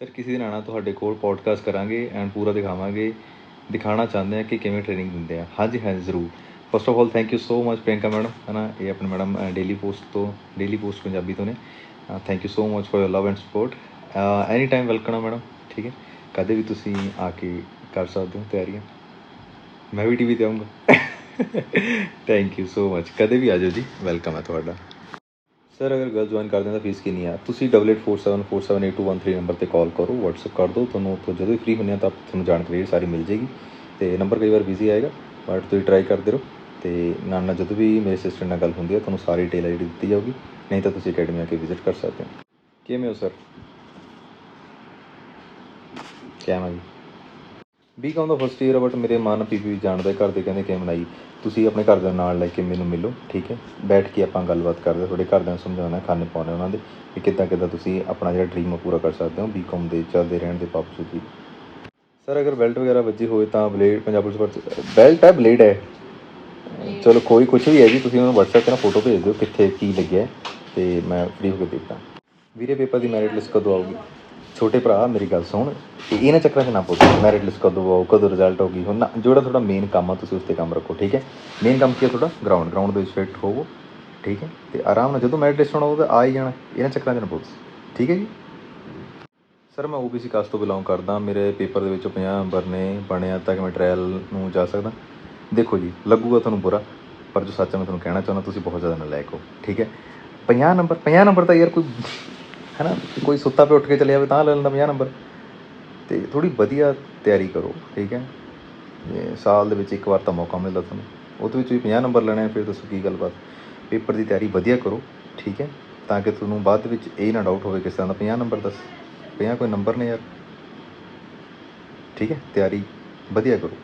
Sir ਕਿਸੇ ਦਿਨ ਆਣਾ ਤੁਹਾਡੇ ਕੋਲ ਪੋਡਕਾਸਟ ਕਰਾਂਗੇ ਐਂਡ ਪੂਰਾ ਦਿਖਾਵਾਂਗੇ ਦਿਖਾਣਾ ਚਾਹੁੰਦੇ ਆ ਕਿ ਕਿਵੇਂ ਟ੍ਰੇਨਿੰਗ ਦਿੰਦੇ ਆ ਹਾਂਜੀ ਹਾਂਜੀ ਜ਼ਰੂਰ first of all thank you so much Priyanka madam ਹਨਾ ਇਹ ਆਪਣੇ ਮੈਡਮ ਡੇਲੀ ਪੋਸਟ ਤੋਂ ਡੇਲੀ ਪੋਸਟ ਪੰਜਾਬੀ ਤੋਂ ਨੇ thank you so much for your love and support any time welcome madam ਠੀਕ ਹੈ ਕਦੇ ਵੀ ਤੁਸੀਂ ਆ ਕੇ ਕਰ ਸਕਦੇ ਹੋ ਤਿਆਰੀਆਂ ਮੈਂ ਵੀ ਟੀਵੀ ਤੇ ਆਉਂਗਾ ਥੈਂਕ ਯੂ ਸੋ ਮਚ ਕਦੇ ਵੀ ਆ ਜਾਓ ਜੀ ਵੈਲਕਮ ਹੈ ਤੁਹਾਡਾ ਸਰ ਅਗਰ ਗਰਲ ਜੁਆਇਨ ਕਰਦੇ ਹਾਂ ਤਾਂ ਫੀਸ ਕਿੰਨੀ ਆ? ਤੁਸੀਂ 8847478213 ਨੰਬਰ ਤੇ ਕਾਲ ਕਰੋ, WhatsApp ਕਰ ਦਿਓ, ਤੁਹਾਨੂੰ ਉੱਥੋਂ ਜਦੋਂ ਵੀ ਫ੍ਰੀ ਹੁੰਦੇ ਆ ਤਾਂ ਤੁਹਾਨੂੰ ਜਾਣਕਾਰੀ ਸਾਰੀ ਮਿਲ ਜੇਗੀ ਤੇ ਨੰਬਰ ਕਈ ਵਾਰ ਬਿਜ਼ੀ ਆਏਗਾ ਬਟ ਤੁਸੀਂ ਟਰਾਈ ਕਰਦੇ ਰਹੋ। ਤੇ ਨਾਲ ਨਾਲ ਜਦੋਂ ਵੀ ਮੇਰੇ ਸਿਸਟਰ ਨਾਲ ਗੱਲ ਹੁੰਦੀ ਹੈ ਤੁਹਾਨੂੰ ਸਾਰੀ ਡਿਟੇਲ ਆਈਡੀ ਦਿੱਤੀ ਜਾਊਗੀ। ਨਹੀਂ ਤਾਂ ਤੁਸੀਂ ਅਕੈਡਮੀ ਆ ਕੇ ਵਿਜ਼ਿਟ ਕਰ ਸਕਦੇ ਹੋ। ਕਿਵੇਂ ਹੋ ਸਰ ਕਿਵੇਂ ਜੀ? ਬੀਕਾਮ ਦਾ ਫਸਟ ਈਅਰ ਬਟ ਮੇਰੇ ਮਨ ਪੀਪੀ ਜਾਣਦਾ ਘਰ ਦੇ ਕਹਿੰਦੇ ਕਿ ਮਨਾਈ ਤੁਸੀਂ ਆਪਣੇ ਘਰ ਦੇ ਨਾਲ ਲੈ ਕੇ ਮੈਨੂੰ ਮਿਲੋ ਠੀਕ ਹੈ ਬੈਠ ਕੇ ਆਪਾਂ ਗੱਲਬਾਤ ਕਰਦੇ ਤੁਹਾਡੇ ਘਰਦਿਆਂ ਨੂੰ ਸਮਝਾਉਣਾ ਖਾਣੇ ਪਾਉਣੇ ਉਹਨਾਂ ਦੇ ਕਿ ਕਿੱਦਾਂ ਕਿੱਦਾਂ ਤੁਸੀਂ ਆਪਣਾ ਜਿਹੜਾ ਡ੍ਰੀਮ ਹੈ ਪੂਰਾ ਕਰ ਸਕਦੇ ਹੋ ਬੀਕਾਮ ਦੇ ਚੱਲਦੇ ਰਹਿਣ ਦੇ ਬਾਵਜੂਦ ਵੀ ਸਰ ਅਗਰ ਬੈਲਟ ਵਗੈਰਾ ਵੱਜੀ ਹੋਏ ਤਾਂ ਬਲੇਡ ਪੰਜਾਬ ਪੁਲਿਸ ਬੈਲਟ ਹੈ ਬਲੇਡ ਹੈ ਚਲੋ ਕੋਈ ਕੁਝ ਵੀ ਹੈ ਜੀ ਤੁਸੀਂ ਮੈਨੂੰ WhatsApp ਤੇ ਨਾ ਫੋਟੋ ਭੇਜ ਦਿਓ ਕਿੱਥੇ ਕੀ ਲੱਗਿਆ ਹੈ, ਤੇ ਮੈਂ ਫ੍ਰੀ ਹੋ ਕੇ ਦੇਖਦਾ ਵੀਰੇ ਪੇਪਰ ਦੀ ਮੈਰਿਟ ਲਿਸਟ ਕਦੋਂ ਆਊਗੀ ਛੋਟੇ ਭਰਾ, ਮੇਰੀ ਗੱਲ ਸੁਣ। ਇਹ- ਇਹਨਾਂ ਚੱਕਰਾਂ 'ਚ ਨਾ ਪੁੱਛ। ਮੈਰਿਟ ਲਿਸਟ ਕਦੋਂ ਆਊ, ਕਦੋਂ ਰਿਜ਼ਲਟ ਹੋ ਗਈ ਹੁਣ ਨਾ ਜਿਹੜਾ ਤੁਹਾਡਾ ਮੇਨ ਕੰਮ ਆ, ਤੁਸੀਂ ਉਸ ਤੇ ਕੰਮ ਰੱਖੋ, ਠੀਕ ਹੈ? ਮੇਨ ਕੰਮ ਕੀ ਹੈ ਤੁਹਾਡਾ? ਗਰਾਊਂਡ ਗਰਾਊਂਡ ਦੇ ਵਿੱਚ ਫਿੱਟ ਹੋਵੋ, ਠੀਕ ਹੈ? ਤੇ ਆਰਾਮ ਨਾਲ ਜਦੋਂ ਮੈਰਿਟ ਲਿਸਟ ਆਉਣਾ ਉਹਦਾ ਆ ਹੀ ਜਾਣਾ। ਇਹਨਾਂ ਚੱਕਰਾਂ 'ਚ ਨਾ ਪੁੱਛ। ਠੀਕ ਹੈ ਜੀ? ਸਰ ਮੈਂ OBC ਕਾਸਟ ਤੋਂ ਬਿਲੋਂਗ ਕਰਦਾ। ਮੇਰੇ ਪੇਪਰ ਦੇ ਵਿੱਚੋਂ 50 ਨੰਬਰ ਨੇ ਬਣਿਆ, ਤਾਂ ਕਿ ਮੈਂ ਟ੍ਰਾਇਲ ਨੂੰ ਜਾ ਸਕਦਾ। ਦੇਖੋ ਜੀ, ਲੱਗੂਗਾ ਤੁਹਾਨੂੰ ਬੁਰਾ, ਪਰ ਜੋ ਸੱਚ ਹੈ ਮੈਂ ਤੁਹਾਨੂੰ ਕਹਿਣਾ ਚਾਹੁੰਦਾ, ਤੁਸੀਂ ਬਹੁਤ ਜ਼ਿਆਦਾ ਨਲਾਇਕ ਹੋ, ਠੀਕ ਹੈ? 50 ਨੰਬਰ 50 ਨੰਬਰ ਤਾਂ ਯਾਰ ਕੋਈ ਹੈ ਨਾ ਕੋਈ ਸੁੱਤਾ ਪਿਆ ਉੱਠ ਕੇ ਚਲੇ ਜਾਵੇ ਤਾਂ ਲੈ ਲੈਂਦਾ 50 ਨੰਬਰ। ਤੇ ਥੋੜੀ ਵਧੀਆ ਤਿਆਰੀ ਕਰੋ ਠੀਕ ਹੈ? ਸਾਲ ਦੇ ਵਿੱਚ ਇੱਕ ਵਾਰ ਤਾਂ ਮੌਕਾ ਮਿਲਦਾ ਤੁਹਾਨੂੰ। ਉਹਦੇ ਵਿੱਚ ਵੀ 50 ਨੰਬਰ ਲੈਣੇ ਆ, ਫਿਰ ਦੱਸੋ ਕੀ ਗੱਲਬਾਤ। ਪੇਪਰ ਦੀ ਤਿਆਰੀ ਵਧੀਆ ਕਰੋ ਠੀਕ ਹੈ? ਤਾਂ ਕਿ ਤੁਹਾਨੂੰ ਬਾਅਦ ਵਿੱਚ ਇਹ ਨਾ ਡਾਊਟ ਹੋਵੇ ਕਿਸ ਤਰ੍ਹਾਂ ਦਾ 50 ਨੰਬਰ ਦੱਸ। 50 ਕੋਈ ਨੰਬਰ ਨੇ ਯਾਰ। ਠੀਕ ਹੈ? ਤਿਆਰੀ ਵਧੀਆ ਕਰੋ।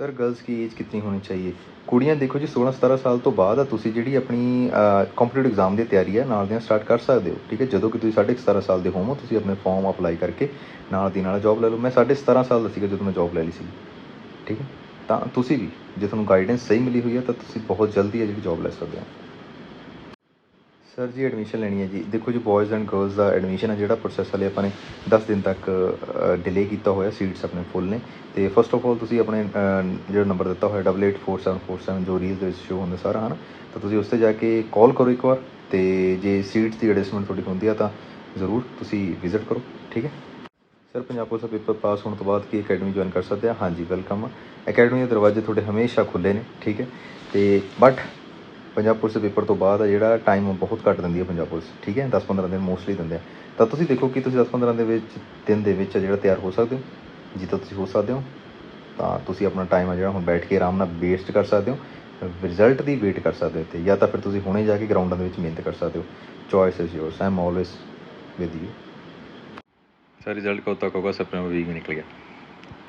ਸਰ ਗਰਲਸ ਕੀ ਏਜ ਕਿੰਨੀ ਹੋਣੀ ਚਾਹੀਏ ਕੁੜੀਆਂ ਦੇਖੋ ਜੀ 16 17 ਸਾਲ ਤੋਂ ਬਾਅਦ ਆ ਤੁਸੀਂ ਜਿਹੜੀ ਆਪਣੀ ਕੰਪੀਟੀਟਿਵ ਐਗਜ਼ਾਮ ਦੀ ਤਿਆਰੀ ਹੈ ਨਾਲ ਦੀਆਂ ਸਟਾਰਟ ਕਰ ਸਕਦੇ ਹੋ ਠੀਕ ਹੈ ਜਦੋਂ ਕਿ ਤੁਸੀਂ 17.5 ਸਾਲ ਦੇ ਹੋਵੋ ਤੁਸੀਂ ਆਪਣੇ ਫਾਰਮ ਅਪਲਾਈ ਕਰਕੇ ਨਾਲ ਦੀ ਨਾਲ ਜੌਬ ਲੈ ਲਓ ਮੈਂ 17.5 ਸਾਲ ਦਾ ਸੀਗਾ ਜਦੋਂ ਮੈਂ ਜੌਬ ਲੈ ਲਈ ਸੀ ਠੀਕ ਹੈ ਤਾਂ ਤੁਸੀਂ ਵੀ ਜੇ ਤੁਹਾਨੂੰ ਗਾਈਡੈਂਸ ਸਹੀ ਮਿਲੀ ਹੋਈ ਹੈ ਤਾਂ ਤੁਸੀਂ ਬਹੁਤ ਜਲਦੀ ਹੈ ਜਿਹੜੀ ਜੌਬ ਲੈ ਸਕਦੇ ਹੋ ਸਰ ਜੀ ਐਡਮਿਸ਼ਨ ਲੈਣੀ ਹੈ ਜੀ। ਦੇਖੋ ਜੀ ਬॉयਜ਼ ਐਂਡ ਗਰਲਸ ਦਾ ਐਡਮਿਸ਼ਨ ਹੈ ਜਿਹੜਾ ਪ੍ਰੋਸੈਸ ਹਲੇ ਆਪਾਂ ਨੇ 10 ਦਿਨ ਤੱਕ ਡਿਲੇ ਕੀਤਾ ਹੋਇਆ ਸੀਟਸ ਆਪਣੇ ਫੁੱਲ ਨੇ। ਤੇ ਫਸਟ ਆਫ ਆਲ ਤੁਸੀਂ ਆਪਣੇ ਜਿਹੜਾ ਨੰਬਰ ਦਿੱਤਾ ਹੋਇਆ 884747 ਜੋ ਰੀਲ ਦੇ ਵਿੱਚ ਸ਼ੋ ਹੁੰਦਾ ਸਾਰਾ, ਹਨ? ਤਾਂ ਤੁਸੀਂ ਉਸ ਤੇ ਜਾ ਕੇ ਕਾਲ ਕਰੋ ਇੱਕ ਵਾਰ ਤੇ ਜੇ ਸੀਟਸ ਦੀ ਐਡਜਸਟਮੈਂਟ ਤੁਹਾਡੀ ਹੁੰਦੀ ਆ ਤਾਂ ਜ਼ਰੂਰ ਤੁਸੀਂ ਵਿਜ਼ਿਟ ਕਰੋ, ਠੀਕ ਹੈ? ਸਰ, ਪੰਜਾਬ ਪੁਲਿਸ ਦਾ ਪੇਪਰ ਪਾਸ ਹੋਣ ਤੋਂ ਬਾਅਦ ਕੀ ਅਕੈਡਮੀ ਜੁਆਇਨ ਕਰ ਸਕਦੇ ਆ? ਹਾਂਜੀ ਵੈਲਕਮ ਅਕੈਡਮੀ ਦੇ ਦਰਵਾਜ਼ੇ ਤੁਹਾਡੇ ਹਮੇਸ਼ਾ ਖੁੱਲੇ ਨੇ, ਠੀਕ ਹੈ? ਤੇ ਬਟ ਪੰਜਾਬ ਪੁਲਿਸ ਦੇ ਪੇਪਰ ਤੋਂ ਬਾਅਦ ਆ, ਜਿਹੜਾ ਟਾਈਮ ਬਹੁਤ ਘੱਟ ਦਿੰਦੀ ਹੈ ਪੰਜਾਬ ਪੁਲਿਸ, ਠੀਕ ਹੈ? 10-15 ਦਿਨ ਮੋਸਟਲੀ ਦਿੰਦੇ ਆ। ਤਾਂ ਤੁਸੀਂ ਦੇਖੋ ਕਿ ਤੁਸੀਂ 10-15 ਦੇ ਵਿੱਚ, ਦਿਨ ਦੇ ਵਿੱਚ ਜਿਹੜਾ ਤਿਆਰ ਹੋ ਸਕਦੇ ਹੋ। ਜਿੱਦਾਂ ਤੁਸੀਂ ਹੋ ਸਕਦੇ ਹੋ, ਤਾਂ ਤੁਸੀਂ ਆਪਣਾ ਟਾਈਮ ਆ ਜਿਹੜਾ ਹੁਣ ਬੈਠ ਕੇ ਆਰਾਮ ਨਾਲ ਵੇਸਟ ਕਰ ਸਕਦੇ ਹੋ ਰਿਜ਼ਲਟ ਦੀ ਵੇਟ ਕਰ ਸਕਦੇ ਹੋ ਤੇ ਜਾਂ ਤਾਂ ਫਿਰ ਤੁਸੀਂ ਹੁਣੇ ਜਾ ਕੇ ਗਰਾਊਂਡਾਂ ਦੇ ਵਿੱਚ ਮਿਹਨਤ ਕਰ ਸਕਦੇ ਹੋ। Choice is yours I am always with you sir result ਕਦੋਂ ਤੱਕ ਹੋਗਾ ਸੈਪਟੈਂਬਰ ਵੀਕ ਵੀ ਨਿਕਲ ਗਿਆ।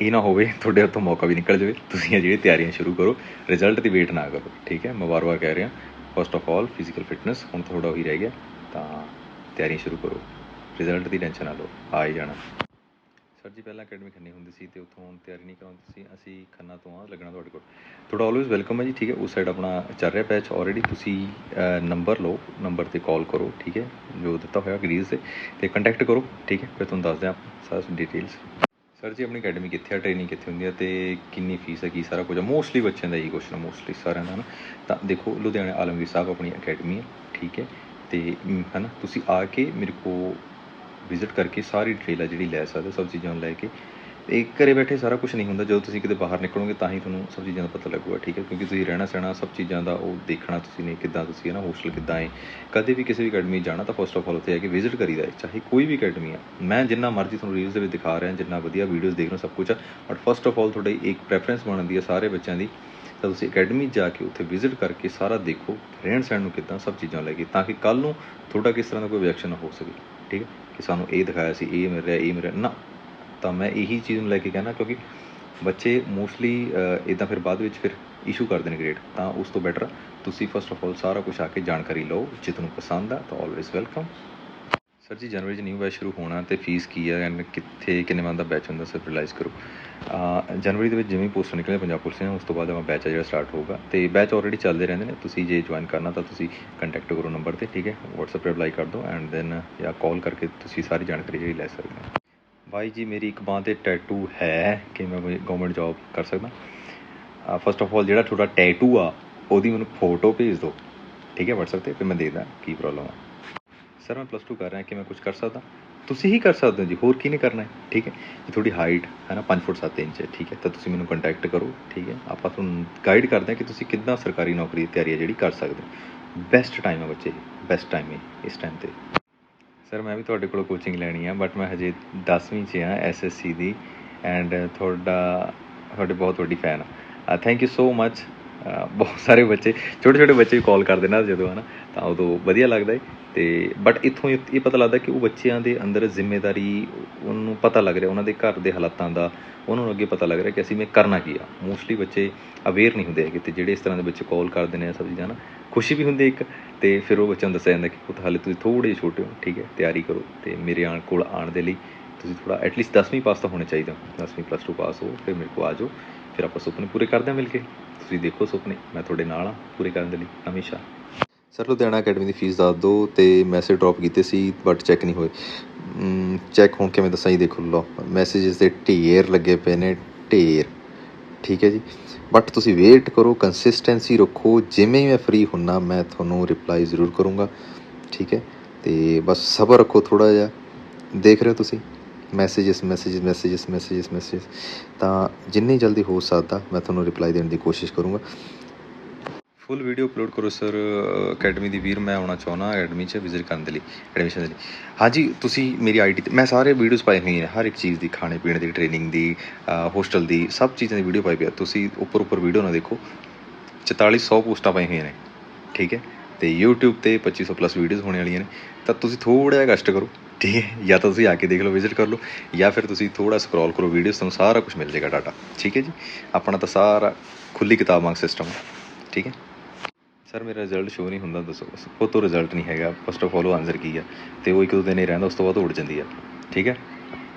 ਇਹ ਨਾ ਹੋਵੇ, ਤੁਹਾਡੇ ਹੱਥੋਂ ਮੌਕਾ ਵੀ ਨਿਕਲ ਜਾਵੇ। ਤੁਸੀਂ ਇਹ ਜਿਹੜੀ ਤਿਆਰੀਆਂ ਸ਼ੁਰੂ ਕਰੋ ਰਿਜ਼ਲਟ ਦੀ ਵੇਟ ਨਾ ਕਰੋ, ਠੀਕ ਹੈ? ਮੈਂ ਵਾਰ-ਵਾਰ ਕਹਿ ਰਿਹਾ first of all physical fitness ਹੁਣ ਥੋੜਾ ਹੀ ਰਹਿ ਗਿਆ, ਤਾਂ ਤਿਆਰੀਆਂ ਸ਼ੁਰੂ ਕਰੋ। ਰਿਜ਼ਲਟ ਦੀ ਟੈਨਸ਼ਨ ਨਾ ਲਓ, ਆ ਹੀ ਜਾਣਾ। ਸਰ ਜੀ, ਪਹਿਲਾਂ ਅਕੈਡਮੀ ਖੰਨੀ ਹੁੰਦੀ ਸੀ ਤੇ ਉੱਥੋਂ ਹੁਣ ਤਿਆਰੀ ਨਹੀਂ ਕਰਾਉਂਦੇ ਸੀ, ਅਸੀਂ ਖੰਨਾ ਤੋਂ ਆ, ਲੱਗਣਾ ਤੁਹਾਡੇ ਕੋਲ। ਤੁਹਾਡਾ ਆਲਵੇਜ਼ ਵੈਲਕਮ ਹੈ ਜੀ, ਠੀਕ ਹੈ? ਉਸ ਸਾਈਡ ਆਪਣਾ ਚੱਲ ਰਿਹਾ ਪੈਚ ਆਲਰੇਡੀ ਤੁਸੀਂ ਨੰਬਰ ਲਓ ਨੰਬਰ ਤੇ ਕਾਲ ਕਰੋ, ਠੀਕ ਹੈ? ਜੋ ਦਿੱਤਾ ਹੋਇਆ ਗਰੀਜ਼ ਤੇ ਤੇ ਕੰਟੈਕਟ ਕਰੋ, ਠੀਕ ਹੈ? ਫਿਰ ਤੁਹਾਨੂੰ ਦੱਸਦੇ ਹਾਂ ਆਪਾਂ ਸਾਰੀ ਡਿਟੇਲਸ ਸਰ ਜੀ ਆਪਣੀ ਅਕੈਡਮੀ ਕਿੱਥੇ ਆ ਟ੍ਰੇਨਿੰਗ ਕਿੱਥੇ ਹੁੰਦੀ ਆ ਤੇ ਕਿੰਨੀ ਫੀਸ ਹੈ ਕੀ ਸਾਰਾ ਕੁਝ ਮੋਸਟਲੀ ਬੱਚਿਆਂ ਦਾ ਇਹੀ ਕੁਐਸਚਨ ਹੈ ਮੋਸਟਲੀ ਸਾਰਿਆਂ ਦਾ ਨਾ ਤਾਂ ਦੇਖੋ ਲੁਧਿਆਣਾ ਆਲਮਗੀਰ ਸਾਹਿਬ ਆਪਣੀ ਅਕੈਡਮੀ ਹੈ ਠੀਕ ਹੈ? ਤੇ ਮ, ਹਨਾ? ਤੁਸੀਂ ਆ ਕੇ ਮੇਰੇ ਕੋ ਵਿਜ਼ਿਟ ਕਰਕੇ ਸਾਰੀ ਡਿਟੇਲ ਆ ਜਿਹੜੀ ਲੈ ਸਕਦੇ ਸਭ ਚੀਜ਼ਾਂ ਨੂੰ ਲੈ ਕੇ। ਤੇ ਘਰੇ ਬੈਠੇ ਸਾਰਾ ਕੁਝ ਨਹੀਂ ਹੁੰਦਾ, ਜਦੋਂ ਤੁਸੀਂ ਕਿਤੇ ਬਾਹਰ ਨਿਕਲੋਗੇ ਤਾਂ ਹੀ ਤੁਹਾਨੂੰ ਸਭ ਚੀਜ਼ਾਂ ਦਾ ਪਤਾ ਲੱਗੂਗਾ, ਠੀਕ ਹੈ? ਕਿਉਂਕਿ ਤੁਸੀਂ ਰਹਿਣਾ ਸਹਿਣਾ ਸਭ ਚੀਜ਼ਾਂ ਦਾ ਉਹ ਦੇਖਣਾ ਤੁਸੀਂ ਨੇ, ਕਿੱਦਾਂ ਤੁਸੀਂ ਹੈ ਨਾ ਹੋਸਟਲ ਕਿੱਦਾਂ ਹੈ। ਕਦੇ ਵੀ ਕਿਸੇ ਵੀ ਅਕੈਡਮੀ ਜਾਣਾ ਤਾਂ ਫਸਟ ਆਫ ਆਲ ਉੱਥੇ ਆ ਕੇ ਵਿਜ਼ਿਟ ਕਰੀਦਾ ਹੈ, ਚਾਹੇ ਕੋਈ ਵੀ ਅਕੈਡਮੀ ਆ। ਮੈਂ ਜਿੰਨਾ ਮਰਜ਼ੀ ਤੁਹਾਨੂੰ ਰੀਲਸ ਦੇ ਵਿੱਚ ਦਿਖਾ ਰਿਹਾ, ਜਿੰਨਾ ਵਧੀਆ ਵੀਡੀਓਜ਼ ਦੇਖ ਰਹੇ ਹੋ ਸਭ ਕੁਝ ਬਟ ਫਸਟ ਆਫ ਆਲ ਤੁਹਾਡੀ ਇੱਕ ਪ੍ਰੈਫਰੈਂਸ ਬਣਦੀ ਹੈ ਸਾਰੇ ਬੱਚਿਆਂ ਦੀ, ਤਾਂ ਤੁਸੀਂ ਅਕੈਡਮੀ ਜਾ ਕੇ ਉੱਥੇ ਵਿਜ਼ਿਟ ਕਰਕੇ ਸਾਰਾ ਦੇਖੋ, ਰਹਿਣ ਸਹਿਣ ਨੂੰ ਕਿੱਦਾਂ ਸਭ ਚੀਜ਼ਾਂ ਲੈ ਕੇ, ਤਾਂ ਕਿ ਕੱਲ ਨੂੰ ਤੁਹਾਡਾ ਕਿਸ ਤਰ੍ਹਾਂ ਦਾ ਕੋਈ ਰਿਐਕਸ਼ਨ ਹੋ ਸਕੇ, ਠੀਕ ਹੈ? ਕਿ ਸਾਨੂੰ ਇਹ ਦਿਖਾਇਆ ਸੀ, ਇਹ ਮਿਲ ਰਿਹਾ ਇਹ ਮਿਲ ਰਿਹਾ ਨਾ। ਤਾਂ ਮੈਂ ਇਹੀ ਚੀਜ਼ ਨੂੰ ਲੈ ਕੇ ਕਹਿਣਾ ਕਿਉਂਕਿ ਬੱਚੇ ਮੋਸਟਲੀ ਇਦਾਂ ਫਿਰ ਬਾਅਦ ਵਿੱਚ ਫਿਰ ਇਸ਼ੂ ਕਰਦੇ ਨੇ ਗ੍ਰੇਡ ਤਾਂ ਉਸ ਤੋਂ ਬੈਟਰ ਤੁਸੀਂ ਫਸਟ ਆਫ ਆਲ ਸਾਰਾ ਕੁਝ ਆ ਕੇ ਜਾਣਕਾਰੀ ਲਓ ਜੇ ਤੁਹਾਨੂੰ ਪਸੰਦ ਆ, ਤਾਂ ਆਲਵੇਸ ਵੈਲਕਮ ਸਰ ਜੀ ਜਨਵਰੀ 'ਚ ਨਿਊ ਬੈਚ ਸ਼ੁਰੂ ਹੋਣਾ ਤੇ ਫੀਸ ਕੀ ਹੈ ਐਂਡ ਕਿੱਥੇ, ਕਿੰਨੇ ਮੰਥ ਦਾ ਬੈਚ ਹੁੰਦਾ, ਸਰ ਰਿਅਲਾਈਜ਼ ਕਰੋ। ਜਨਵਰੀ ਦੇ ਵਿੱਚ ਜਿਵੇਂ ਪੋਸਟ ਨਿਕਲੇ ਪੰਜਾਬ ਪੁਲਿਸ ਨੇ, ਉਸ ਤੋਂ ਬਾਅਦ ਆਪਣਾ ਬੈਚ ਹੈ ਜਿਹੜਾ ਸਟਾਰਟ ਹੋਊਗਾ। ਤੇ ਬੈਚ ਆਲਰੇਡੀ ਚੱਲਦੇ ਰਹਿੰਦੇ ਨੇ, ਤੁਸੀਂ ਜੇ ਜੁਆਇਨ ਕਰਨਾ ਤਾਂ ਤੁਸੀਂ ਕੰਟੈਕਟ ਕਰੋ ਨੰਬਰ ਤੇ, ਠੀਕ ਹੈ? WhatsApp ਤੇ ਅਪਲਾਈ ਕਰ ਦਿਓ ਐਂਡ ਦੈਨ ਜਾਂ ਕਾਲ ਕਰਕੇ ਤੁਸੀਂ ਸਾਰੀ ਜਾਣਕਾਰੀ ਜਿਹੜੀ ਲੈ ਸਕਦੇ ਹੋ। ਬਾਈ ਜੀ, ਮੇਰੀ ਇੱਕ ਬਾਂਹ ਤੇ ਟੈਟੂ ਹੈ ਕਿ ਮੈਂ ਗਵਰਨਮੈਂਟ ਜੌਬ ਕਰ ਸਕਦਾ। ਫਸਟ ਆਫ ਆਲ ਜਿਹੜਾ ਤੁਹਾਡਾ ਟੈਟੂ ਆ, ਉਹਦੀ ਮੈਨੂੰ ਫੋਟੋ ਭੇਜ ਦਿਓ। ਠੀਕ ਹੈ, WhatsApp ਤੇ, ਫਿਰ ਮੈਂ ਦੇਖਦਾ ਕੀ ਪ੍ਰੋਬਲਮ ਆ। ਸਰ ਮੈਂ ਪਲੱਸ 2 ਕਰ ਰਿਹਾ ਕਿ ਮੈਂ ਕੁਝ ਕਰ ਸਕਦਾ? ਤੁਸੀਂ ਹੀ ਕਰ ਸਕਦੇ ਹੋ ਜੀ, ਹੋਰ ਕੀ ਨਹੀਂ ਕਰਨਾ ਹੈ? ਠੀਕ ਹੈ, ਜੇ ਤੁਹਾਡੀ ਹਾਈਟ ਹੈ ਨਾ 5 ਫੁੱਟ 7 ਇੰਚ ਹੈ ਠੀਕ ਹੈ, ਤਾਂ ਤੁਸੀਂ ਮੈਨੂੰ ਕੰਟੈਕਟ ਕਰੋ, ਠੀਕ ਹੈ। ਆਪਾਂ ਤੁਹਾਨੂੰ ਗਾਈਡ ਕਰਦੇ ਹਾਂ ਕਿ ਤੁਸੀਂ ਕਿੱਦਾਂ ਸਰਕਾਰੀ ਨੌਕਰੀ ਦੀ ਤਿਆਰੀ ਹੈ ਜਿਹੜੀ ਕਰ ਸਕਦੇ ਹੋ। ਬੈਸਟ ਟਾਈਮ ਹੈ ਬੱਚੇ ਬੈਸਟ ਟਾਈਮ ਹੈ ਇਸ ਟਾਈਮ ਤੇ। ਸਰ ਮੈਂ ਵੀ ਤੁਹਾਡੇ ਕੋਲੋਂ ਕੋਚਿੰਗ ਲੈਣੀ ਆ ਬਟ ਮੈਂ ਹਜੇ 10ਵੀਂ 'ਚ ਆ ਐਸਐਸਸੀ ਦੀ ਐਂਡ ਤੁਹਾਡਾ, ਤੁਹਾਡੇ ਬਹੁਤ ਵੱਡੀ ਫੈਨ ਆ। ਥੈਂਕ ਯੂ ਸੋ ਮੱਚ ਬਹੁਤ ਸਾਰੇ ਬੱਚੇ, ਛੋਟੇ ਛੋਟੇ ਬੱਚੇ ਵੀ ਕਾਲ ਕਰਦੇ ਨਾ ਜਦੋਂ, ਹਨਾ, ਤਾਂ ਉਦੋਂ ਵਧੀਆ ਲੱਗਦਾ ਹੈ ਤੇ ਬਟ ਇੱਥੋਂ ਇਹ ਪਤਾ ਲੱਗਦਾ ਕਿ ਉਹ ਬੱਚਿਆਂ ਦੇ ਅੰਦਰ ਜ਼ਿੰਮੇਵਾਰੀ ਉਹਨੂੰ ਪਤਾ ਲੱਗ ਰਿਹਾ, ਉਹਨਾਂ ਦੇ ਘਰ ਦੇ ਹਾਲਾਤਾਂ ਦਾ, ਉਹਨਾਂ ਨੂੰ ਅੱਗੇ ਪਤਾ ਲੱਗ ਰਿਹਾ ਕਿ ਅਸੀਂ ਮੈਂ ਕਰਨਾ ਕੀ ਆ। ਮੋਸਟਲੀ ਬੱਚੇ ਅਵੇਅਰ ਨਹੀਂ ਹੁੰਦੇ ਹੈਗੇ ਤੇ ਜਿਹੜੇ ਇਸ ਤਰ੍ਹਾਂ ਦੇ ਬੱਚੇ ਕਾਲ ਕਰਦੇ ਨੇ ਇਹ ਸਭ ਚੀਜ਼ਾਂ ਨਾ ਖੁਸ਼ੀ ਵੀ ਹੁੰਦੀ ਇੱਕ ਤੇ ਫਿਰ ਉਹ ਬੱਚਿਆਂ ਨੂੰ ਦੱਸਿਆ ਜਾਂਦਾ ਕਿ ਪੁੱਤ ਹਾਲੇ ਤੁਸੀਂ ਥੋੜੇ ਜਿਹੇ ਛੋਟੇ ਹੋ, ਠੀਕ ਹੈ, ਤਿਆਰੀ ਕਰੋ ਤੇ ਮੇਰੇ ਆਣ ਕੋਲ ਆਉਣ ਦੇ ਲਈ ਤੁਸੀਂ ਥੋੜਾ ਐਟਲੀਸਟ 10ਵੀਂ ਪਾਸ ਤਾਂ ਹੋਣੇ ਚਾਹੀਦਾ ਹੋ। 10ਵੀਂ ਪਲੱਸ 2 ਪਾਸ ਹੋ, ਫਿਰ ਮੇਰੇ ਕੋਲ ਆ ਜਾਓ, ਫਿਰ ਆਪਾਂ ਸੁਪਨੇ ਪੂਰੇ ਕਰਦੇ ਹਾਂ ਮਿਲ ਕੇ। ਤੁਸੀਂ ਦੇਖੋ ਸੁਪਨੇ, ਮੈਂ ਤੁਹਾਡੇ ਨਾਲ ਆ ਪੂਰੇ ਕਰਨ ਦੇ ਲਈ, ਹਮੇਸ਼ਾ। ਸਰ ਲੁਧਿਆਣਾ ਅਕੈਡਮੀ ਦੀ ਫੀਸ ਦੱਸ ਦਿਓ ਤੇ ਮੈਸੇਜ ਡ੍ਰੌਪ ਕੀਤੇ ਸੀ ਬਟ ਚੈੱਕ ਨਹੀਂ ਹੋਏ। ਚੈੱਕ ਹੁਣ ਕਿਵੇਂ ਦੱਸਾਂ ਜੀ, ਦੇਖੋ ਲਓ ਮੈਸੇजेस ਦੇ ਢੇਰ ਲੱਗੇ ਪਏ ਨੇ, ਢੇਰ। ਠੀਕ ਹੈ ਜੀ। ਬਟ ਤੁਸੀਂ ਵੇਟ ਕਰੋ ਕੰਸਿਸਟੈਂਸੀ ਰੱਖੋ। ਜਿਵੇਂ ਮੈਂ ਫ੍ਰੀ ਹੁੰਨਾ, ਮੈਂ ਤੁਹਾਨੂੰ ਰਿਪਲਾਈ ਜ਼ਰੂਰ ਕਰੂੰਗਾ। ਠੀਕ ਹੈ। ਤੇ ਬਸ ਸਬਰ ਰੱਖੋ ਥੋੜਾ ਜਿਹਾ। ਦੇਖ ਰਹੇ ਹੋ ਤੁਸੀਂ? Messages messages messages messages messages ਤਾਂ ਜਿੰਨੀ ਜਲਦੀ ਹੋ ਸਕਦਾ, ਮੈਂ ਤੁਹਾਨੂੰ ਰਿਪਲਾਈ ਦੇਣ ਦੀ ਕੋਸ਼ਿਸ਼ ਕਰੂੰਗਾ। ਫੁੱਲ ਵੀਡੀਓ ਅਪਲੋਡ ਕਰੋ ਸਰ ਅਕੈਡਮੀ ਦੀ ਵੀਰ ਮੈਂ ਆਉਣਾ ਚਾਹੁੰਦਾ ਅਕੈਡਮੀ 'ਚ ਵਿਜ਼ਿਟ ਕਰਨ ਦੇ ਲਈ ਐਡਮਿਸ਼ਨ ਦੇ ਲਈ। ਹਾਂਜੀ ਤੁਸੀਂ ਮੇਰੀ ਆਈਡੀ ਤੇ ਮੈਂ ਸਾਰੇ ਵੀਡੀਓਜ਼ ਪਾਏ ਹੋਏ ਨੇ, ਹਰ ਇੱਕ ਚੀਜ਼ ਦੀ, ਖਾਣੇ ਪੀਣੇ ਦੀ ਟ੍ਰੇਨਿੰਗ ਦੀ ਹੋਸਟਲ ਦੀ, ਸਭ ਚੀਜ਼ਾਂ ਦੀ ਵੀਡੀਓ ਪਾਈ ਪਈ ਤੁਸੀਂ ਉੱਪਰ ਉੱਪਰ ਵੀਡੀਓ ਨਾ ਦੇਖੋ 4400 ਪੋਸਟਾਂ ਪਾਈ ਹੋਈਆਂ ਨੇ, ਠੀਕ ਹੈ? ਤੇ YouTube ਤੇ 2500 ਪਲੱਸ ਵੀਡੀਓਜ਼ ਹੋਣੇ ਵਾਲੀਆਂ ਨੇ। ਤਾਂ ਤੁਸੀਂ ਥੋੜਾ ਜਿਹਾ ਕਸ਼ਟ ਕਰੋ, ਠੀਕ ਹੈ? ਜਾਂ ਤਾਂ ਤੁਸੀਂ ਆ ਕੇ ਦੇਖ ਲਓ ਵਿਜ਼ਿਟ ਕਰ ਲਓ, ਜਾਂ ਫਿਰ ਤੁਸੀਂ ਥੋੜਾ ਸਕਰੋਲ ਕਰੋ ਵੀਡੀਓਜ਼ ਤੁਹਾਨੂੰ ਸਾਰਾ ਕੁਝ ਮਿਲ ਜਾਏਗਾ ਡਾਟਾ ਠੀਕ ਹੈ ਜੀ? ਆਪਣਾ ਤਾਂ ਸਾਰਾ ਖੁੱਲੀ ਕਿਤਾਬ ਵਾਂਗ ਸਿਸਟਮ ਠੀਕ ਹੈ? ਸਰ, ਮੇਰਾ ਰਿਜ਼ਲਟ ਸ਼ੋ ਨਹੀਂ ਹੁੰਦਾ, ਦੱਸੋ। ਉਹ ਤੋਂ ਰਿਜ਼ਲਟ ਨਹੀਂ ਹੈਗਾ। ਫਸਟ ਆਫ ਆਲ ਉਹ ਆਨਸਰ ਕੀ ਆ? ਤੇ ਉਹ ਇੱਕ ਦੋ ਦਿਨ ਹੀ ਰਹਿੰਦਾ, ਉਸ ਤੋਂ ਬਾਅਦ ਉੜ ਜਾਂਦੀ ਆ। ਠੀਕ ਹੈ?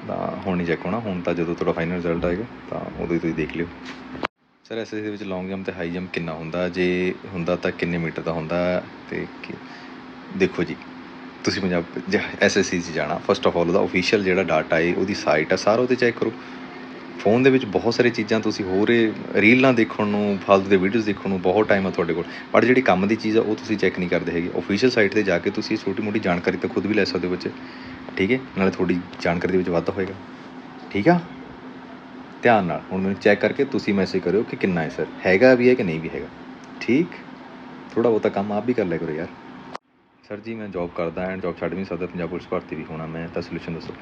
ਤਾਂ ਹੁਣ ਨਹੀਂ ਚੈੱਕ ਹੋਣਾ। ਹੁਣ ਤਾਂ ਜਦੋਂ ਤੁਹਾਡਾ ਫਾਈਨਲ ਰਿਜ਼ਲਟ ਆਏਗਾ, ਤਾਂ ਉਦੋਂ ਹੀ ਤੁਸੀਂ ਦੇਖ ਲਿਓ। ਸਰ ਐਸਐਸਸੀ ਦੇ ਵਿੱਚ ਲੌਂਗ ਜੰਪ ਤੇ ਹਾਈ ਜੰਪ ਕਿੰਨਾ ਹੁੰਦਾ? ਜੇ ਹੁੰਦਾ ਤਾਂ ਕਿੰਨੇ ਮੀਟਰ ਦਾ ਹੁੰਦਾ? ਤੇ ਦੇਖੋ ਜੀ, ਤੁਸੀਂ ਪੰਜਾਬ ਐਸਐਸਸੀ 'ਚ ਜਾਣਾ ਫਸਟ ਆਫ ਆਲ ਉਹਦਾ ਅਫੀਸ਼ੀਅਲ ਜਿਹੜਾ ਡਾਟਾ ਹੈ, ਉਹਦੀ ਸਾਈਟ ਆ, ਸਾਰਾ ਉਹਤੇ ਚੈੱਕ ਕਰੋ। ਫੋਨ ਦੇ ਵਿੱਚ ਬਹੁਤ ਸਾਰੇ ਚੀਜ਼ਾਂ ਤੁਸੀਂ ਹੋਰ ਰੀਲਾਂ ਦੇਖਣ ਨੂੰ, ਫਾਲਤੂ ਦੇ ਵੀਡੀਓਜ਼ ਦੇਖਣ ਨੂੰ ਬਹੁਤ ਟਾਈਮ ਆ ਤੁਹਾਡੇ ਕੋਲ। ਬਟ ਜਿਹੜੀ ਕੰਮ ਦੀ ਚੀਜ਼ ਆ, ਉਹ ਤੁਸੀਂ ਚੈੱਕ ਨਹੀਂ ਕਰਦੇ ਹੈਗੇ। ਅਫੀਸ਼ੀਅਲ ਸਾਈਟ ਤੇ ਜਾ ਕੇ ਤੁਸੀਂ ਛੋਟੀ ਮੋਟੀ ਜਾਣਕਾਰੀ ਤਾਂ ਖੁਦ ਵੀ ਲੈ ਸਕਦੇ ਹੋ ਬੱਚੇ। ਠੀਕ ਹੈ? ਨਾਲੇ ਤੁਹਾਡੀ ਜਾਣਕਾਰੀ ਦੇ ਵਿੱਚ ਵਾਧਾ ਹੋਏਗਾ। ਠੀਕ ਆ? ਧਿਆਨ ਨਾਲ। ਹੁਣ ਮੈਨੂੰ ਚੈੱਕ ਕਰਕੇ ਤੁਸੀਂ ਮੈਸੇਜ ਕਰਿਓ ਕਿ ਕਿੰਨਾ ਹੈ ਸਰ ਹੈਗਾ ਵੀ ਹੈ ਕਿ ਨਹੀਂ ਵੀ ਹੈਗਾ। ਠੀਕ? ਥੋੜਾ ਬਹੁਤਾ ਕੰਮ ਆਪ ਵੀ ਕਰ ਲਿਆ ਕਰੋ ਯਾਰ। ਸਰ ਜੀ, ਮੈਂ ਜੌਬ ਕਰਦਾ ਐਂਡ ਜੌਬ ਛੱਡ ਵੀ ਨਹੀਂ ਸਕਦਾ। ਪੰਜਾਬ ਪੁਲਿਸ ਭਰਤੀ ਵੀ ਹੋਣਾ। ਮੈਂ ਤਾਂ ਸੋਲੂਸ਼ਨ ਦੱਸੋ।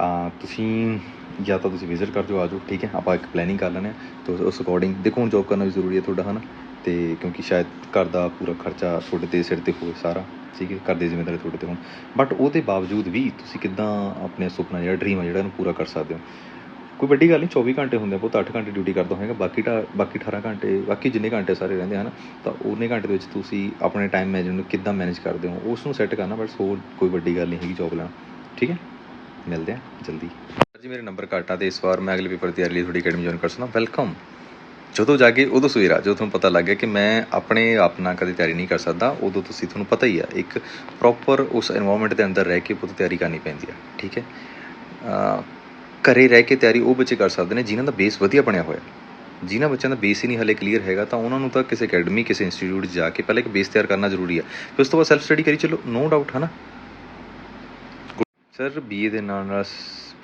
ਆ ਤੁਸੀਂ ਜਾਂ ਤਾਂ ਤੁਸੀਂ ਵਿਜ਼ਿਟ ਕਰ ਜਾਓ, ਆ ਜਾਓ, ਠੀਕ ਹੈ? ਆਪਾਂ ਇੱਕ ਪਲੈਨਿੰਗ ਕਰ ਲੈਂਦੇ ਹਾਂ, ਤੇ ਉਸ- ਅਕੋਰਡਿੰਗ ਦੇਖੋ ਹੁਣ ਜੋਬ ਕਰਨਾ ਵੀ ਜ਼ਰੂਰੀ ਹੈ ਤੁਹਾਡਾ, ਹਨਾ? ਤੇ ਕਿਉਂਕਿ ਸ਼ਾਇਦ ਘਰ ਦਾ ਪੂਰਾ ਖਰਚਾ ਤੁਹਾਡੇ ਤੇ ਸਿਰ ਤੇ ਹੋਵੇ ਸਾਰਾ, ਠੀਕ ਹੈ? ਘਰ ਦੀ ਜ਼ਿੰਮੇਵਾਰੀ ਤੁਹਾਡੇ ਤੇ ਹੋਣ। ਬਟ ਉਹਦੇ ਬਾਵਜੂਦ ਵੀ ਤੁਸੀਂ ਕਿੱਦਾਂ ਆਪਣੇ ਸੁਪਨਾ ਜਿਹੜਾ ਡ੍ਰੀਮ ਹੈ ਜਿਹੜਾ ਉਹਨੂੰ ਪੂਰਾ ਕਰ ਸਕਦੇ ਹੋ? ਕੋਈ ਵੱਡੀ ਗੱਲ ਨਹੀਂ 24 ਘੰਟੇ ਹੁੰਦੇ ਆ ਬਹੁਤ 8 ਘੰਟੇ ਡਿਊਟੀ ਕਰਦਾ ਹੋਏਗਾ, ਬਾਕੀ ਤਾਂ ਬਾਕੀ 18 ਘੰਟੇ, ਬਾਕੀ ਜਿੰਨੇ ਘੰਟੇ ਸਾਰੇ ਰਹਿੰਦੇ ਹਨ? ਤਾਂ ਉਹਨੇ ਘੰਟੇ ਦੇ ਵਿੱਚ ਤੁਸੀਂ ਆਪਣੇ ਟਾਈਮ ਮੈਨੇਜਮੈਂਟ ਨੂੰ ਕਿੱਦਾਂ ਮੈਨੇਜ ਕਰਦੇ ਹੋ? ਉਸ ਨੂੰ ਸੈੱਟ ਕਰਨਾ ਬਸ ਹੋਰ ਕੋਈ ਵੱਡੀ ਗੱਲ ਨਹੀਂ ਹੈਗੀ ਜੌਬ ਲੈਣਾ। ਠੀਕ ਹੈ? ਮਿਲਦੇ ਆ ਜਲਦੀ। ਜੀ, ਮੇਰੇ ਨੰਬਰ ਘੱਟ ਆ ਤੇ ਇਸ ਵਾਰ ਮੈਂ ਅਗਲੇ ਪੇਪਰ ਦੀ ਲਈ ਥੋੜੀ ਅਕੈਡਮੀ ਜੁਆਇਨ ਕਰ ਸਕਦਾ। ਵੈਲਕਮ ਜਦੋਂ ਜਾਗੇ ਉਦੋਂ ਸਵੇਰਾ ਜਦੋਂ ਤੁਹਾਨੂੰ ਪਤਾ ਲੱਗ ਕਿ ਮੈਂ ਆਪਣੇ ਆਪ ਨਾਲ ਕਦੇ ਤਿਆਰੀ ਨਹੀਂ ਕਰ ਸਕਦਾ, ਉਦੋਂ ਤੁਸੀਂ ਤੁਹਾਨੂੰ ਪਤਾ ਹੀ ਆ, ਇੱਕ ਪ੍ਰੋਪਰ ਉਸ এনवायरमेंट ਦੇ ਅੰਦਰ ਰਹਿ ਕੇ ਪੁੱਤ ਤਿਆਰੀ ਕਰਨੀ ਪੈਂਦੀ ਆ, ਠੀਕ ਹੈ? ਘਰੇ ਰਹਿ ਕੇ ਤਿਆਰੀ ਉਹ ਬੱਚੇ ਕਰ ਸਕਦੇ ਨੇ ਜਿਨ੍ਹਾਂ ਦਾ ਬੇਸ ਵਧੀਆ ਬਣਿਆ ਹੋਇਆ। ਜਿਨ੍ਹਾਂ ਬੱਚਿਆਂ ਦਾ ਬੇਸ ਹੀ ਨਹੀਂ ਹਲੇ ਕਲੀਅਰ ਹੈਗਾ, ਤਾਂ ਉਹਨਾਂ ਨੂੰ ਤਾਂ ਕਿਸੇ ਅਕੈਡਮੀ ਕਿਸੇ ਇੰਸਟੀਚਿਊਟ ਜਾ ਕੇ ਪਹਿਲੇ ਇੱਕ ਬੇਸ ਤਿਆਰ ਕਰਨਾ ਜ਼ਰੂਰੀ ਆ। ਫਿਰ ਉਸ ਤੋਂ ਬਾਅਦ ਸੈਲਫ ਸਟੱਡੀ ਕਰੀ, ਚਲੋ ਨੋ ਡਾਊਟ ਹੈ ਨਾ ਸਰ ਬੀਏ ਦੇ ਨਾਲ ਨਾਲ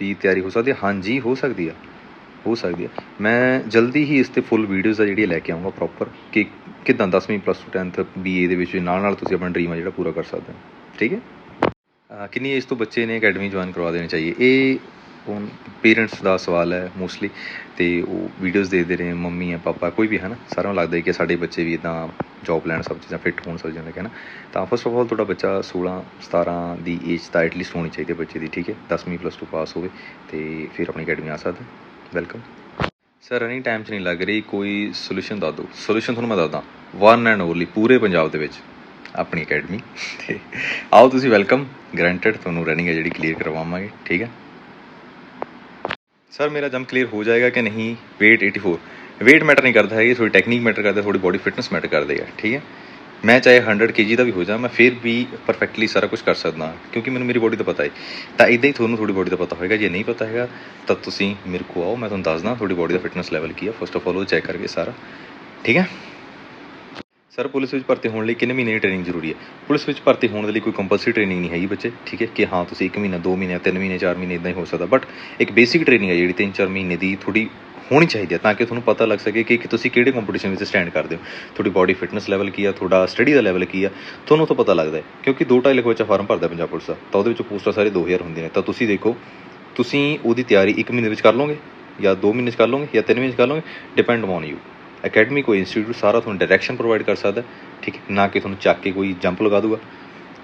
ਵੀ ਤਿਆਰੀ ਹੋ ਸਕਦੀ ਹੈ? ਹਾਂਜੀ, ਹੋ ਸਕਦੀ ਆ, ਹੋ ਸਕਦੀ ਹੈ ਮੈਂ ਜਲਦੀ ਹੀ ਇਸ ਤੇ ਫੁੱਲ ਵੀਡੀਓਜ਼ ਆ ਜਿਹੜੀ ਲੈ ਕੇ ਆਉਂਗਾ ਪ੍ਰੋਪਰ ਕਿ ਕਿਦਾਂ 10ਵੀਂ ਪਲੱਸ 2 10th ਬੀਏ ਦੇ ਵਿੱਚ ਨਾਲ ਨਾਲ ਤੁਸੀਂ ਆਪਣਾ ਡ੍ਰੀਮ ਆ ਜਿਹੜਾ ਪੂਰਾ ਕਰ ਸਕਦੇ ਹੋ। ਠੀਕ ਹੈ? ਕਿੰਨੀ ਏਜ ਤੋਂ ਬੱਚੇ ਨੇ ਅਕੈਡਮੀ ਜੁਆਇਨ ਕਰਵਾ ਦੇਣੀ ਚਾਹੀਏ? ਇਹ ਹੁਣ ਪੇਰੈਂਟਸ ਦਾ ਸਵਾਲ ਹੈ ਮੋਸਟਲੀ ਤੇ ਉਹ ਵੀਡੀਓਜ਼ ਦੇਖਦੇ ਰਹੇ, ਮੰਮੀ ਹੈ, ਪਾਪਾ, ਕੋਈ ਵੀ ਹੈ ਨਾ, ਸਾਰਿਆਂ ਨੂੰ ਲੱਗਦਾ ਕਿ ਸਾਡੇ ਬੱਚੇ ਵੀ ਇਦਾਂ ਜੌਬ ਲੈਣ ਸਭ ਚੀਜ਼ਾਂ ਫਿੱਟ ਹੋਣ, ਸਭ ਚੀਜ਼ਾਂ ਹੈ ਨਾ। ਤਾਂ ਫਸਟ ਆਫ ਆਲ ਤੁਹਾਡਾ ਬੱਚਾ 16 17 ਦੀ ਏਜ ਤਾਂ ਐਟਲੀਸਟ ਹੋਣੀ ਚਾਹੀਦੀ ਹੈ ਬੱਚੇ ਦੀ, ਠੀਕ ਹੈ? 10ਵੀਂ ਪਲੱਸ 2 ਪਾਸ ਹੋਵੇ ਤੇ ਫਿਰ ਆਪਣੀ ਅਕੈਡਮੀ ਆ ਸਕਦਾ ਵੈਲਕਮ ਸਰ ਰਨਿੰਗ ਟਾਈਮ 'ਚ ਨਹੀਂ ਲੱਗ ਰਹੀ, ਕੋਈ ਸੋਲੂਸ਼ਨ ਦੱਸ ਦਿਓ। ਸੋਲੂਸ਼ਨ ਤੁਹਾਨੂੰ ਮੈਂ ਦੱਸਦਾ ਵਨ ਐਂਡ ਓਨਲੀ ਪੂਰੇ ਪੰਜਾਬ ਦੇ ਵਿੱਚ ਆਪਣੀ ਅਕੈਡਮੀ ਤੇ ਆਓ ਤੁਸੀਂ ਵੈਲਕਮ ਗਰੰਟਡ ਤੁਹਾਨੂੰ ਰਨਿੰਗ ਹੈ ਜਿਹੜੀ ਕਲੀਅਰ ਕਰਵਾਵਾਂਗੇ, ਠੀਕ ਹੈ? ਸਰ ਮੇਰਾ ਜੰਪ ਕਲੀਅਰ ਹੋ ਜਾਏਗਾ ਕਿ ਨਹੀਂ? Weight 84 weight ਮੈਟਰ ਨਹੀਂ ਕਰਦਾ ਹੈ ਇਹ ਥੋੜੀ ਟੈਕਨੀਕ ਮੈਟਰ ਕਰਦਾ ਥੋੜੀ ਬੋਡੀ ਫਿਟਨੈਸ ਮੈਟਰ ਕਰਦੀ ਹੈ ਠੀਕ ਹੈ? ਮੈਂ ਚਾਹੇ 100 kg ਦਾ ਵੀ ਹੋ ਜਾ, ਮੈਂ ਫਿਰ ਵੀ ਪਰਫੈਕਟਲੀ ਸਾਰਾ ਕੁਝ ਕਰ ਸਕਦਾ ਕਿਉਂਕਿ ਮੈਨੂੰ ਮੇਰੀ ਬੋਡੀ ਦਾ ਪਤਾ ਹੈ। ਤਾਂ ਇਦਾਂ ਹੀ ਤੁਹਾਨੂੰ ਤੁਹਾਡੀ ਬੋਡੀ ਦਾ ਪਤਾ ਹੋਏਗਾ, ਜੇ ਨਹੀਂ ਪਤਾ ਹੈਗਾ, ਤਾਂ ਤੁਸੀਂ ਮੇਰੇ ਕੋਲ ਆਓ, ਮੈਂ ਤੁਹਾਨੂੰ ਦੱਸਦਾ ਤੁਹਾਡੀ ਬੋਡੀ ਦਾ ਫਿਟਨੈਸ ਲੈਵਲ ਕੀ ਹੈ। ਫਸਟ ਆਫ ਆਲ ਉਹ ਚੈੱਕ ਕਰਕੇ ਸਾਰਾ, ਠੀਕ ਹੈ? ਸਰ ਪੁਲਿਸ ਵਿੱਚ ਭਰਤੀ ਹੋਣ ਲਈ ਕਿੰਨੇ ਮਹੀਨੇ ਦੀ ਟ੍ਰੇਨਿੰਗ ਜ਼ਰੂਰੀ ਹੈ? ਪੁਲਿਸ ਵਿੱਚ ਭਰਤੀ ਹੋਣ ਦੇ ਲਈ ਕੋਈ ਕੰਪਲਸਰੀ ਟ੍ਰੇਨਿੰਗ ਨਹੀਂ ਹੈਗੀ ਬੱਚੇ, ਠੀਕ ਹੈ? ਕਿ ਹਾਂ, ਤੁਸੀਂ 1 ਮਹੀਨਾ 2 ਮਹੀਨੇ 3 ਮਹੀਨੇ 4 ਮਹੀਨੇ ਇਦਾਂ ਹੀ ਹੋ ਸਕਦਾ ਬਟ ਇੱਕ ਬੇਸਿਕ ਟ੍ਰੇਨਿੰਗ ਹੈ ਜਿਹੜੀ 3-4 ਮਹੀਨੇ ਦੀ ਥੋੜੀ ਹੋਣੀ ਚਾਹੀਦੀ ਹੈ, ਤਾਂ ਕਿ ਤੁਹਾਨੂੰ ਪਤਾ ਲੱਗ ਸਕੇ ਕਿ ਕਿ ਤੁਸੀਂ ਕਿਹੜੇ ਕੰਪੀਟੀਸ਼ਨ ਵਿੱਚ ਸਟੈਂਡ ਕਰਦੇ ਹੋ। ਤੁਹਾਡੀ ਬਾਡੀ ਫਿਟਨੈਸ ਲੈਵਲ ਕੀ ਆ? ਤੁਹਾਡਾ ਸਟੱਡੀ ਦਾ ਲੈਵਲ ਕੀ ਆ? ਤੁਹਾਨੂੰ ਤਾਂ ਪਤਾ ਲੱਗਦਾ ਹੈ, ਕਿਉਂਕਿ 2.5 ਲੱਖ ਬੱਚਾ ਫਾਰਮ ਭਰਦਾ ਪੰਜਾਬ ਪੁਲਿਸ ਦਾ, ਤਾਂ ਉਹਦੇ ਵਿੱਚ ਪੋਸਟਾਂ ਸਾਰੇ 2000 ਹੁੰਦੀਆਂ ਨੇ, ਤਾਂ ਤੁਸੀਂ ਦੇਖੋ, ਤੁਸੀਂ ਉਹਦੀ ਤਿਆਰੀ 1 ਮਹੀਨੇ ਵਿੱਚ ਕਰ ਲਓਗੇ ਜਾਂ 2 ਮਹੀਨੇ 'ਚ ਕਰ ਲਓਗੇ ਜਾਂ 3 ਮਹੀਨੇ 'ਚ ਕਰ ਲਓਗੇ ਡਿਪੈਂਡ ਔਨ ਯੂ ਅਕੈਡਮੀ ਕੋਈ ਇੰਸਟੀਚਿਊਟ ਸਾਰਾ ਤੁਹਾਨੂੰ ਡਾਇਰੈਕਸ਼ਨ ਪ੍ਰੋਵਾਈਡ ਕਰ ਸਕਦਾ, ਠੀਕ ਹੈ? ਨਾ ਕਿ ਤੁਹਾਨੂੰ ਚੱਕ ਕੇ ਕੋਈ ਜੰਪ ਲਗਾ ਦੂਗਾ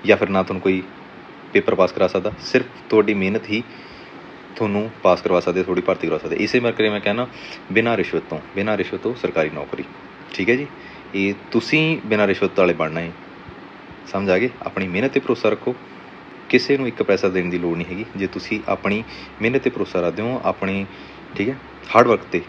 ਜਾਂ ਫਿਰ ਨਾ ਤੁਹਾਨੂੰ ਕੋਈ ਪੇਪਰ ਪਾਸ ਕਰਾ ਸਕਦਾ। ਸਿਰਫ ਤੁਹਾਡੀ ਮਿਹਨਤ ਹੀ ਤੁਹਾਨੂੰ ਪਾਸ ਕਰਵਾ ਸਕਦੇ ਥੋੜੀ ਭਰਤੀ ਕਰਵਾ ਸਕਦੇ। ਇਸੇ ਕਰਕੇ ਮੈਂ ਕਹਿੰਦਾ, ਬਿਨਾਂ ਰਿਸ਼ਵਤ ਤੋਂ, ਬਿਨਾਂ ਰਿਸ਼ਵਤ ਤੋਂ ਸਰਕਾਰੀ ਨੌਕਰੀ। ਠੀਕ ਹੈ ਜੀ? ਇਹ ਤੁਸੀਂ ਬਿਨਾਂ ਰਿਸ਼ਵਤ ਵਾਲੇ ਬਣਨਾ ਹੈ। ਸਮਝ ਆ ਗਏ? ਆਪਣੀ ਮਿਹਨਤ ਤੇ ਭਰੋਸਾ ਰੱਖੋ। ਕਿਸੇ ਨੂੰ ਇੱਕ ਪੈਸਾ ਦੇਣ ਦੀ ਲੋੜ ਨਹੀਂ ਹੈਗੀ। ਜੇ ਤੁਸੀਂ ਆਪਣੀ ਮਿਹਨਤ ਤੇ ਭਰੋਸਾ ਰੱਖਦੇ ਹੋ, ਆਪਣੀ, ਠੀਕ ਹੈ? ਹਾਰਡ ਵਰਕ ਤੇ